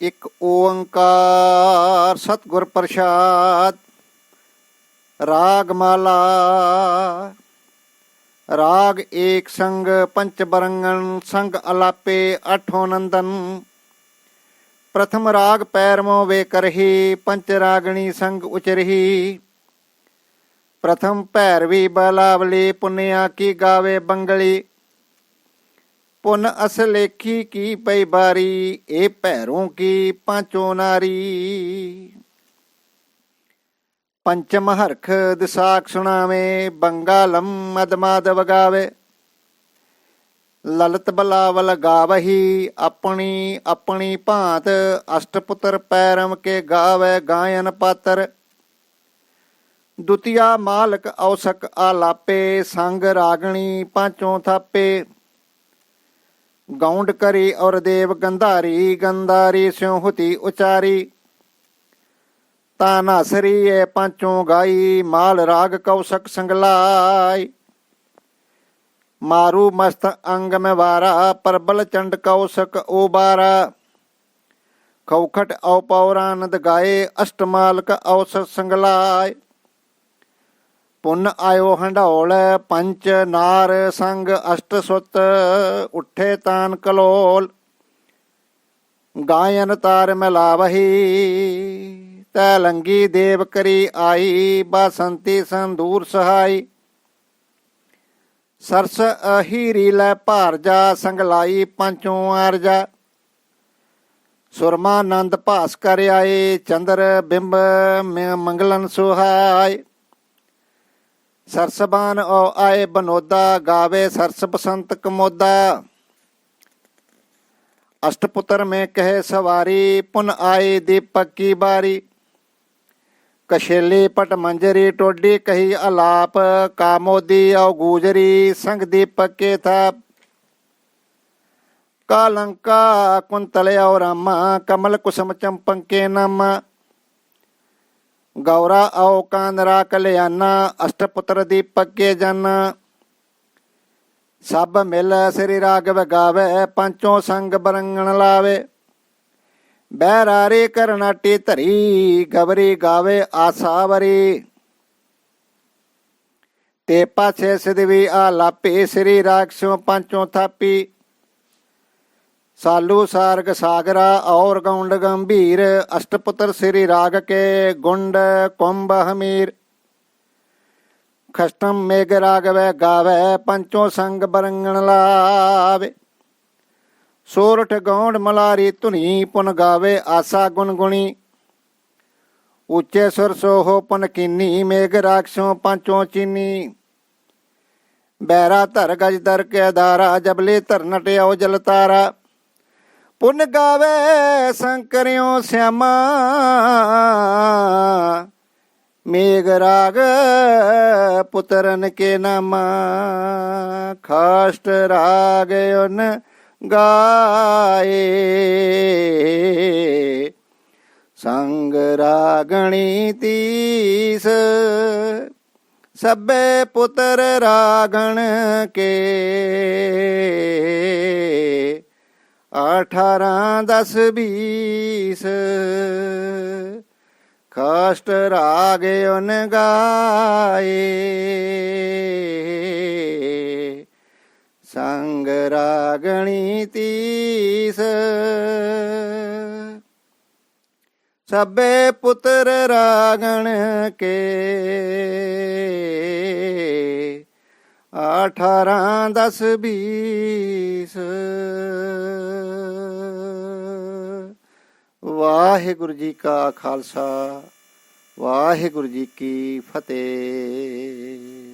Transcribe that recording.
ਇੱਕ ਓੰਕਾਰ ਸਤਿਗੁਰ ਪ੍ਰਸਾਦ ਰਾਗ ਮਾਲਾ ਰਾਗ ਏਕ ਸੰਗ ਪੰਚ ਬਰੰਗਨ ਸੰਗ ਅਲਾਪੇ ਅਠੋ ਨੰਦਨ ਪ੍ਰਥਮ ਰਾਗ ਪੈਰਮੋ ਵੇ ਕਰਹੀ ਪੰਚ ਰਾਗਣੀ ਸੰਗ ਉਚਰਹੀ ਪ੍ਰਥਮ ਭੈਰਵੀ ਬਲਾਵਲੀ ਪੁੰਨਿਆ ਕੀ ਗਾਵੇ ਬੰਗਲੀ ਪੁਨ ਅਸਲੇਖੀ ਕੀ ਪਈ ਬਾਰੀ ਇਹ ਭੈਰੋਂ ਕੀ ਪਾਂਚੋ ਨਾਰੀ। ਪੰਚਮ ਹਰਖ ਦਿਸਾਖ ਸੁਣਾਵੇ ਬੰਗਾਲਮ ਮਦਮਾਦ ਵਗਾਵੇ। ਲਲਤ ਬਲਾਵਲ ਗਾਵਹੀ, ਆਪਣੀ ਆਪਣੀ ਭਾਂਤ ਅਸ਼ਟਪੁੱਤਰ ਪੈਰਮ ਕੇ ਗਾਵੇ ਗਾਇਨ ਪਾਤਰ। ਦੁਤੀਆ ਮਾਲਕ ਔਸਕ ਆਲਾਪੇ, ਸੰਗ ਰਾਗਣੀ ਪਾਂਚੋਂ ਥਾਪੇ। ਗੌਂਡ ਕਰੀ ਔਰ ਦੇਵ ਗੰਧਾਰੀ ਗੰਧਾਰੀ ਸਿਉ ਹੁਤੀ ਉਚਾਰੀ। ਤਾ ਨਾਸਰੀ ਏ ਪਾਂਚੋਂ ਗਾਈ, ਮਾਲ ਰਾਗ ਕੌਸਕ ਸੰਗਲਾਈ। ਮਾਰੂ ਮਸਤ ਅੰਗ ਮੈਂ ਵਾਰਾ ਪਰਬਲ ਚੰਡ ਕੌਸਕ ਉਬਾਰਾ ਖੌਖਟ ਔ ਪੌਰਾਨੰਦ ਗਾਏ ਅਸ਼ਟਮਾਲਕ ਔਸਤ ਸੰਗਲਾਏ ਪੁੰਨ ਆਇਓ ਹੰਡੌਲ ਪੰਚ ਨਾਰ ਸੰਗ ਅਸ਼ਟ ਸੁਤ, ਉੱਠੇ ਤਾਨ ਕਲੋਲ। ਗਾਇਨ ਤਾਰ ਮਿਲਾਵਹੀ, ਤੈ ਲੰਗੀ ਦੇਵ ਕਰੀ ਆਈ, ਬਸੰਤੀ ਸੰਦੂਰ ਸਹਾਈ। ਸਰਸ ਅਹੀਰੀ ਲੈ ਭਾਰ ਜਾ ਸੰਗਲਾਈ ਪੰਚੋਂ ਅਰਜਾ ਸੁਰਮਾਨੰਦ ਭਾਸ ਕਰ ਆਏ, ਚੰਦਰ ਬਿੰਬ ਮੰਗਲਨ ਸੁਹਾਈ ਸਰਸਬਾਨ ਓ ਆਏ ਬਨੋਦਾ, ਗਾਵੇ ਸਰਸ ਬਸੰਤ ਕਮੋਦਾ। ਅਸ਼ਟਪੁੱਤਰ ਮੈਂ ਕਹੇ ਸਵਾਰੀ, ਪੁਨ ਆਏ ਦੀਪਕ ਕੀ ਬਾਰੀ। ਕਸ਼ੇਲੀ ਪਟ ਮੰਜਰੀ ਟੋਡੀ ਕਹੀ ਅਲਾਪ, ਕਾਮੋਦੀ ਔ ਗੂਜਰੀ, ਸੰਗ ਦੀਪਕ ਕੇ ਥਾ ਕਾਲੰਕਾ ਕੁੰਤਲ ਔ ਰਾਮਾ, ਕਮਲ ਕੁਸਮ ਚੰਪੰਕੇ ਨਾਮਾ। ਗੌਰਾ ਔ ਕਾਂਦਰਾ ਕਲਿਆਣਾ ਅਸ਼ਟਪੁੱਤਰ ਦੀਪਕ ਕੇ ਜਨ। ਸਭ ਮਿਲ ਸ੍ਰੀ ਰਾਗਵ ਗਾਵੇ, ਪੰਚੋਂ ਸੰਗ ਬਰੰਗਣ ਲਾਵੇ। ਬਹਿਰਾਰੇ ਕਰਨਾਟੀ ਧਰੀ, ਗਵਰੀ ਗਾਵੇ ਆਸਾਵਰੀ ਤੇ ਪਾਛੇ ਸਿਦਵੀ ਆ ਲਾਪੇ ਸ੍ਰੀ ਰਾਗਸੋਂ ਪੰਚੋਂ ਥਾਪੀ। ਸਾਲੂ ਸਾਰਗ ਸਾਗਰਾ ਔਰ ਗੌਂਡ ਗੰਭੀਰ, ਅਸ਼ਟਪੁੱਤਰ ਸ੍ਰੀ ਰਾਗ ਕੇ ਗੁੰਡ ਕੁੰਭ ਹਮੀਰ। ਖਸ਼ਟਮ ਮੇਘ ਰਾਗਵੇ ਗਾਵੇ, ਪੰਚੋ ਸੰਗ ਬਰੰਗਣ ਲਾਵੇ। ਸੋਰਠ ਗੌਂਡ ਮਲਾਰੀ ਧੁਨੀ, ਪੁਨ ਗਾਵੇ ਆਸਾ ਗੁਣ ਗੁਣੀ ਉੱਚੇ ਸੁਰ ਸੋਹ ਪੁਨ ਕੀਨੀ, ਮੇਘ ਰਾਖਸੋਂ ਪੰਚੋ ਚੀਨੀ। ਬੈਰਾ ਧਰ ਗਜ ਦਰ ਕੇ ਧਾਰਾ ਜਬਲੇ ਧਰ ਨਟਿਆਓ ਜਲ ਤਾਰਾ। ਪੁਨ ਗਾਵੇ ਸੰਕਰਿਓ ਸਿਆਮਾ। ਮੇਘ ਰਾਗ ਪੁੱਤਰਨ ਕੇ ਨਾਮਾ। ਖਾਸਟ ਰਾਗ ਉਨ ਗਾਏ। ਸੰਗ ਰਾਗਣੀ ਤੀਸ। ਸਭੇ ਪੁੱਤਰ ਰਾਗਣ ਕੇ। ਅਠਾਰਾਂ ਦਸ ਬੀਸ। ਕਾਸ਼ਟ ਰਾਗ ਉਨ ਗਾਏ। ਸੰਗ ਰਾਗਣੀ ਤੀਸ। ਸਭੇ ਪੁੱਤਰ ਰਾਗਣ ਕੇ। ਅਠਾਰਾਂ ਦਸ ਬੀਸ। ਵਾਹਿਗੁਰੂ ਜੀ ਕਾ ਖਾਲਸਾ ਵਾਹਿਗੁਰੂ ਜੀ ਕੀ ਫਤਿਹ।